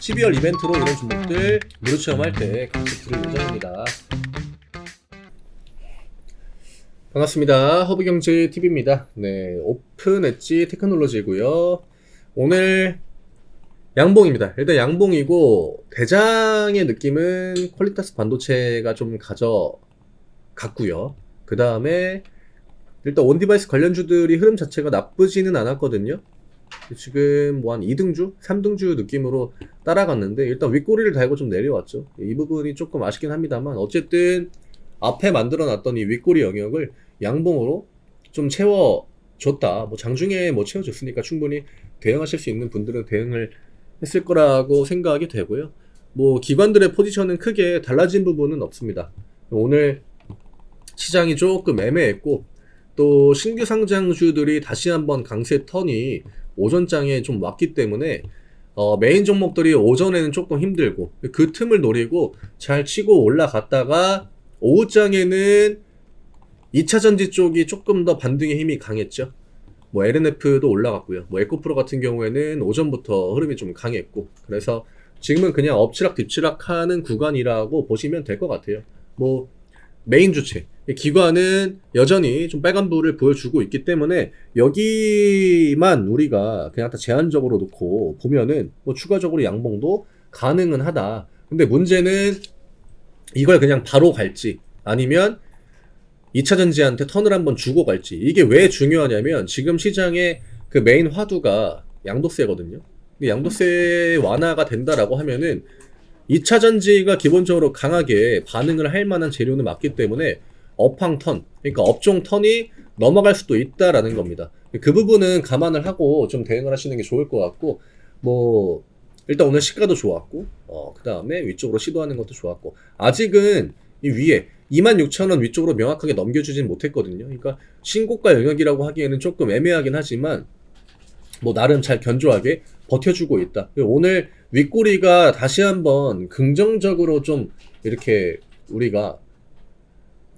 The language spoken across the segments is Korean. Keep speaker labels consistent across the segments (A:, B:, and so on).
A: 12월 이벤트로 이런 종목들 무료 체험할 때 같이 들을 예정입니다. 반갑습니다. 허브경제 TV입니다. 네, 오픈 엣지 테크놀로지고요. 오늘 양봉입니다. 일단 양봉이고 대장의 느낌은 퀄리타스 반도체가 좀 가져갔고요. 그 다음에 일단 온디바이스 관련주들이 흐름 자체가 나쁘지는 않았거든요. 지금 뭐 한 2등주, 3등주 느낌으로 따라갔는데 일단 윗꼬리를 달고 좀 내려왔죠. 이 부분이 조금 아쉽긴 합니다만 어쨌든 앞에 만들어 놨던 이 윗꼬리 영역을 양봉으로 좀 채워줬다. 뭐 장중에 뭐 채워줬으니까 충분히 대응하실 수 있는 분들은 대응을 했을 거라고 생각이 되고요. 뭐 기관들의 포지션은 크게 달라진 부분은 없습니다. 오늘 시장이 조금 애매했고 또 신규 상장주들이 다시 한번 강세 턴이 오전장에 좀 왔기 때문에 어, 메인 종목들이 오전에는 조금 힘들고 그 틈을 노리고 잘 치고 올라갔다가 오후장에는 2차 전지 쪽이 조금 더 반등의 힘이 강했죠. 뭐 LNF도 올라갔고요. 뭐 에코프로 같은 경우에는 오전부터 흐름이 좀 강했고 그래서 지금은 그냥 엎치락 뒤치락 하는 구간이라고 보시면 될 것 같아요. 뭐 메인 주체 기관은 여전히 좀 빨간불을 보여주고 있기 때문에 여기만 우리가 그냥 다 제한적으로 놓고 보면은 뭐 추가적으로 양봉도 가능은 하다. 근데 문제는 이걸 그냥 바로 갈지 아니면 2차 전지한테 턴을 한번 주고 갈지 이게 왜 중요하냐면 지금 시장의 그 메인 화두가 양도세거든요. 양도세 완화가 된다라고 하면은 2차 전지가 기본적으로 강하게 반응을 할 만한 재료는 맞기 때문에 업황 턴, 그러니까 업종 턴이 넘어갈 수도 있다라는 겁니다. 그 부분은 감안을 하고 좀 대응을 하시는 게 좋을 것 같고, 뭐, 일단 오늘 시가도 좋았고, 어, 그 다음에 위쪽으로 시도하는 것도 좋았고, 아직은 이 위에 26,000원 위쪽으로 명확하게 넘겨주진 못했거든요. 그러니까 신고가 영역이라고 하기에는 조금 애매하긴 하지만, 뭐, 나름 잘 견조하게 버텨주고 있다. 오늘 윗꼬리가 다시 한번 긍정적으로 좀 이렇게 우리가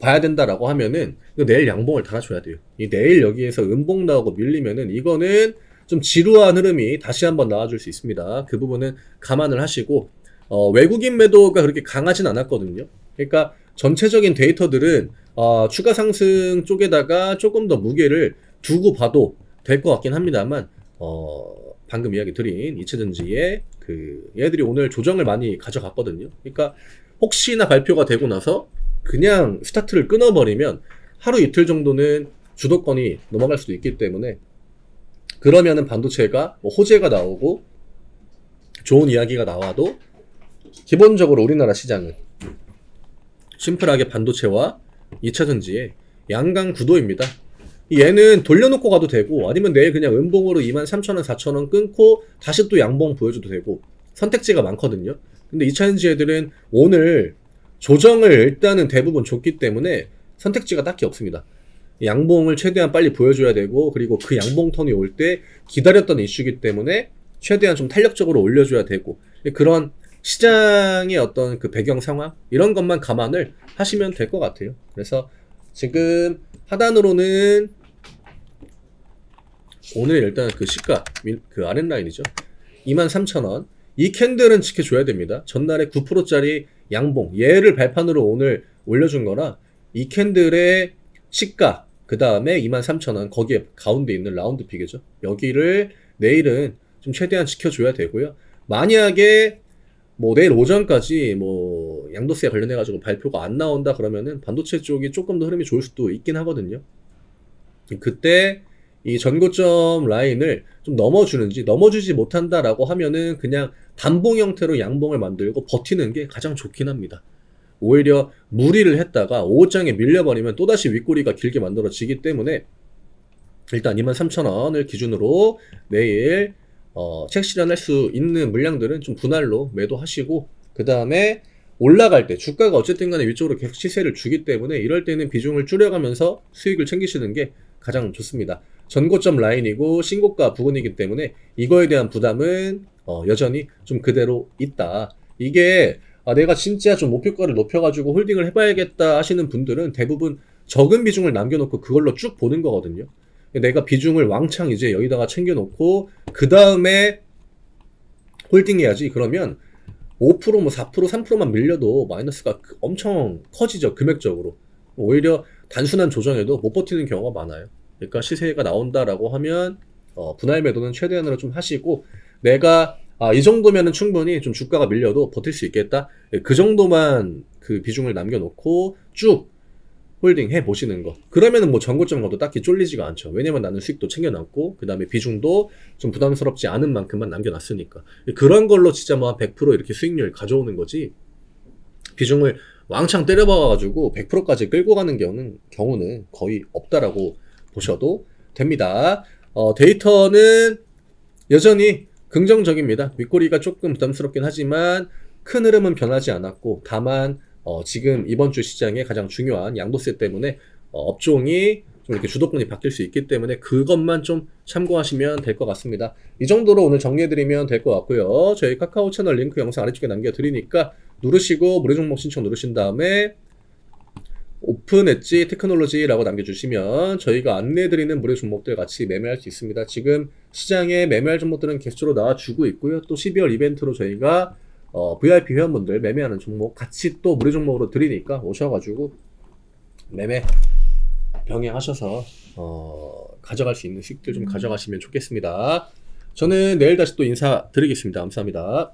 A: 봐야 된다라고 하면은 내일 양봉을 달아줘야 돼요. 이 내일 여기에서 음봉 나오고 밀리면은 이거는 좀 지루한 흐름이 다시 한번 나와줄 수 있습니다. 그 부분은 감안을 하시고 어, 외국인 매도가 그렇게 강하진 않았거든요. 그러니까 전체적인 데이터들은 어, 추가 상승 쪽에다가 조금 더 무게를 두고 봐도 될 것 같긴 합니다만 어, 방금 이야기 드린 이차전지의 그 얘들이 오늘 조정을 많이 가져갔거든요. 그러니까 혹시나 발표가 되고 나서 그냥 스타트를 끊어버리면 하루 이틀 정도는 주도권이 넘어갈 수도 있기 때문에 그러면은 반도체가 뭐 호재가 나오고 좋은 이야기가 나와도 기본적으로 우리나라 시장은 심플하게 반도체와 2차 전지의 양강 구도입니다. 얘는 돌려놓고 가도 되고 아니면 내일 그냥 음봉으로 23,000원, 4,000원 끊고 다시 또 양봉 보여줘도 되고 선택지가 많거든요. 근데 2차 전지 애들은 오늘 조정을 일단은 대부분 줬기 때문에 선택지가 딱히 없습니다. 양봉을 최대한 빨리 보여줘야 되고 그리고 그 양봉 턴이 올 때 기다렸던 이슈기 때문에 최대한 좀 탄력적으로 올려줘야 되고 그런 시장의 어떤 그 배경 상황 이런 것만 감안을 하시면 될 것 같아요. 그래서 지금 하단으로는 오늘 일단 그 시가 그 아랫 라인이죠. 23,000원. 이 캔들은 지켜줘야 됩니다. 전날에 9%짜리 양봉 얘를 발판으로 오늘 올려준 거라 이 캔들의 시가 그 다음에 23,000원 거기에 가운데 있는 라운드 픽이죠. 여기를 내일은 좀 최대한 지켜줘야 되고요. 만약에 뭐 내일 오전까지 뭐 양도세 관련해 가지고 발표가 안 나온다 그러면은 반도체 쪽이 조금 더 흐름이 좋을 수도 있긴 하거든요. 그때 이 전고점 라인을 좀 넘어주는지 넘어주지 못한다라고 하면은 그냥 단봉 형태로 양봉을 만들고 버티는 게 가장 좋긴 합니다. 오히려 무리를 했다가 오장에 밀려버리면 또다시 윗꼬리가 길게 만들어지기 때문에 일단 23,000원을 기준으로 내일 어, 책 실현할 수 있는 물량들은 좀 분할로 매도하시고 그 다음에 올라갈 때 주가가 어쨌든 간에 위쪽으로 계속 시세를 주기 때문에 이럴 때는 비중을 줄여가면서 수익을 챙기시는 게 가장 좋습니다. 전고점 라인이고 신고가 부근이기 때문에 이거에 대한 부담은 어, 여전히 좀 그대로 있다. 이게 아, 내가 진짜 좀 목표가를 높여가지고 홀딩을 해봐야겠다 하시는 분들은 대부분 적은 비중을 남겨놓고 그걸로 쭉 보는 거거든요. 내가 비중을 왕창 이제 여기다가 챙겨놓고 그 다음에 홀딩 해야지. 그러면 5%, 뭐 4%, 3%만 밀려도 마이너스가 그- 엄청 커지죠. 금액적으로. 오히려 단순한 조정에도 못 버티는 경우가 많아요. 그러니까 시세가 나온다라고 하면 어, 분할 매도는 최대한으로 좀 하시고 내가 아, 이 정도면은 충분히 좀 주가가 밀려도 버틸 수 있겠다. 예, 그 정도만 그 비중을 남겨놓고 쭉 홀딩 해 보시는 거. 그러면은 뭐 전고점 가도 딱히 쫄리지가 않죠. 왜냐면 나는 수익도 챙겨놨고, 그 다음에 비중도 좀 부담스럽지 않은 만큼만 남겨놨으니까. 그런 걸로 진짜 뭐 한 100% 이렇게 수익률 가져오는 거지. 비중을 왕창 때려박아가지고 100%까지 끌고 가는 경우는, 경우는 거의 없다라고 보셔도 됩니다. 어, 데이터는 여전히 긍정적입니다. 윗꼬리가 조금 부담스럽긴 하지만 큰 흐름은 변하지 않았고 다만 어, 지금 이번 주 시장에 가장 중요한 양도세 때문에 어, 업종이 좀 이렇게 주도권이 바뀔 수 있기 때문에 그것만 좀 참고하시면 될 것 같습니다. 이 정도로 오늘 정리해드리면 될 것 같고요. 저희 카카오 채널 링크 영상 아래쪽에 남겨드리니까 누르시고 무료 종목 신청 누르신 다음에 오픈 엣지 테크놀로지라고 남겨주시면 저희가 안내해드리는 무료 종목들 같이 매매할 수 있습니다. 지금 시장에 매매할 종목들은 계속적으로 나와주고 있고요. 또 12월 이벤트로 저희가 어, VIP 회원분들 매매하는 종목 같이 또 무료 종목으로 드리니까 오셔가지고 매매 병행하셔서 어, 가져갈 수 있는 수익들 좀 가져가시면 좋겠습니다. 저는 내일 다시 또 인사드리겠습니다. 감사합니다.